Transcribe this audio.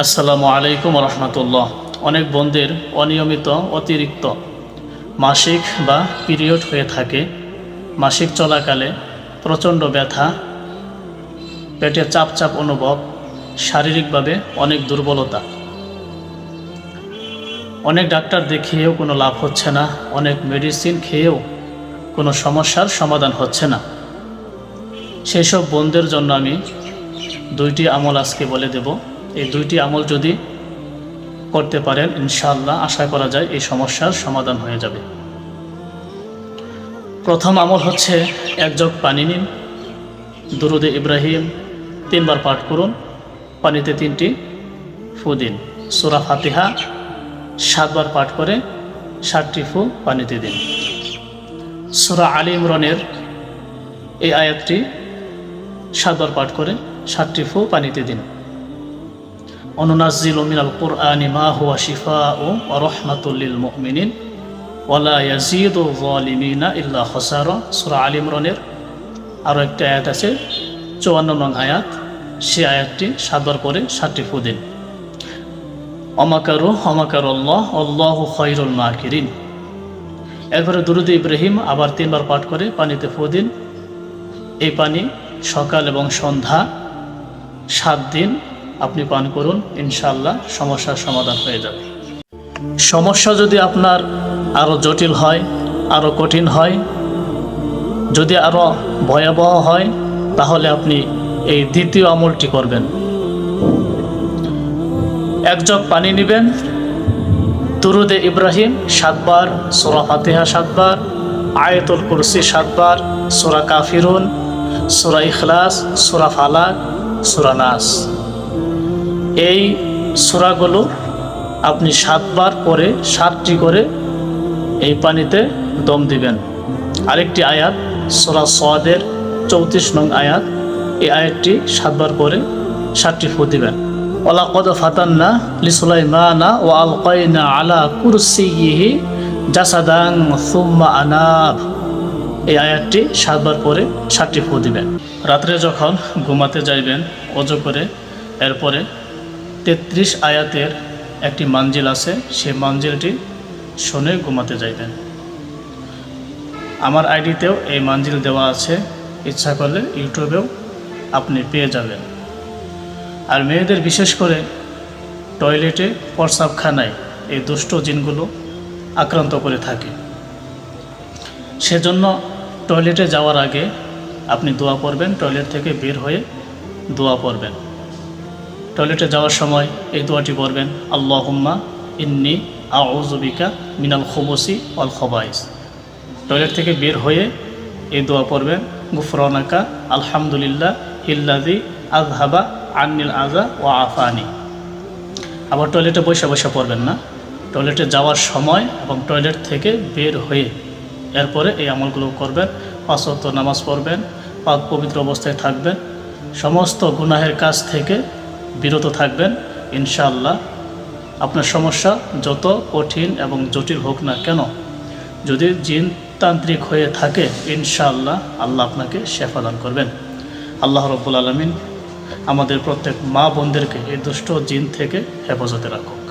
আসসালামু আলাইকুম রহমতুল্লাহ। অনেক বোনদের অনিয়মিত, অতিরিক্ত মাসিক বা পিরিয়ড হয়ে থাকে। মাসিক চলাকালে প্রচণ্ড ব্যথা পেটে চাপ চাপ অনুভব, শারীরিকভাবে অনেক দুর্বলতা। অনেক ডাক্তার দেখিয়েও কোনো লাভ হচ্ছে না, অনেক মেডিসিন খেয়েও কোনো সমস্যার সমাধান হচ্ছে না। সেই সব বোনদের জন্য আমি দুইটি আমল আজকে বলে দেব। এই দুইটি আমল যদি করতে পারেন ইনশাল্লাহ আশা করা যায় এই সমস্যার সমাধান হয়ে যাবে। প্রথম আমল হচ্ছে এক জগ পানি নিন, দুরুদে ইব্রাহিম তিনবার পাঠ করুন, পানিতে তিনটি ফু দিন। সুরা ফাতিহা সাতবার পাঠ করে ষাটটি ফু পানিতে দিন। সুরা আলী ইমরনের এই আয়াতটি সাতবার পাঠ করে ষাটটি ফু পানিতে দিন। অনুনাজিল মিনাল কুরআনি মা হুয়া শিফা ও রহমাতুল্লিল মুমিনিন ওয়ালা ইয়াজিদু যালিমিনা ইল্লা খসারা। সূরা আল ইমরানের আরও একটা আয়াত আছে, চুয়ান্ন নং আয়াত। সে আয়াতটি সাতবার করে ষাটটি ফু দিন। অমাকারু অমাকার আল্লাহ আল্লাহ খৈরুল মাকিরিন। এরপরে দুরুদ ইব্রাহিম আবার তিনবার পাঠ করে পানিতে ফু দিন। এই পানি সকাল এবং সন্ধ্যা সাত দিন আপনি পান করুন ইনশাল্লাহ সমস্যার সমাধান হয়ে যাবে। সমস্যা যদি আপনার আরও জটিল হয় আরও কঠিন হয়, যদি আরও ভয়াবহ হয়, তাহলে আপনি এই দ্বিতীয় আমলটি করবেন। এক জগ পানি নেবেন। তুরুদে ইব্রাহিম সাতবার, সোরা ফাতেহা সাতবার, আয়তুল কুরসি সাতবার, সোরা কাফিরুন, সোরা ইখলাস, সোরা ফালাক, সোরা নাস। এই সোরাগুলো আপনি সাতবার করে, সাতটি করে এই পানিতে দম দিবেন। আরেকটি আয়াত, সোরা সোয়াদের চৌত্রিশ নং আয়াত, এই আয়াতটি সাতবার করে, সাতটি ফু দিবেন। ওলাকদ ফাতান্না লিসুলাইমানা ও আলকাইনা আলা কুরসি কুরসিহি জাসাদাং সুম্মা আনাব। এই আয়াতটি সাতবার পরে সাতটি ফু দিবেন। রাত্রে যখন ঘুমাতে যাইবেন, অজু করে, এরপরে তেত্রিশ আয়াতের একটি মাঞ্জিল আছে সেই মাঞ্জিলটি শুনে ঘুমাতে যাইবেন। আমার আইডিতেও এই মাঞ্জিল দেওয়া আছে, ইচ্ছা করলে ইউটিউবেও আপনি পেয়ে যাবেন। আর মেয়েদের বিশেষ করে টয়লেটে প্রস্রাবখানায় এই দুষ্ট জিনগুলো আক্রান্ত করে থাকে। সেজন্য টয়লেটে যাওয়ার আগে আপনি দোয়া পড়বেন, টয়লেট থেকে বের হয়ে দোয়া পড়বেন। টয়লেটে যাওয়ার সময় এই দোয়াটি পড়বেন, আল্লাহুম্মা ইন্নি আউজবিকা মিনাল খবসি অল খবাইস। টয়লেট থেকে বের হয়ে এই দোয়া পড়বেন, গুফরনাকা আলহামদুলিল্লাহ ইল্লাদি আজহাবা আন্নিল আজা ও আফানি। আবার টয়লেটে বসে বসে পড়বেন না। টয়লেটে যাওয়ার সময় এবং টয়লেট থেকে বের হয়ে এরপরে এই আমলগুলো করবেন পাঁচত্ব নামাজ পড়বেন, পাক পবিত্র অবস্থায় থাকবেন। সমস্ত গুনাহের কাজ থেকে বিরত থাকবেন, ইনশাআল্লাহ। আপনার সমস্যা যত কঠিন এবং জটিল হোক না কেন, যদি জিন তান্ত্রিক হয়ে থাকে, ইনশাআল্লাহ আল্লাহ আপনাকে শেফা দান করবেন। আল্লাহ রব্বুল আলমিন আমাদের প্রত্যেক মা বোনদেরকে এই দুষ্ট জিন থেকে হেফাজতে রাখো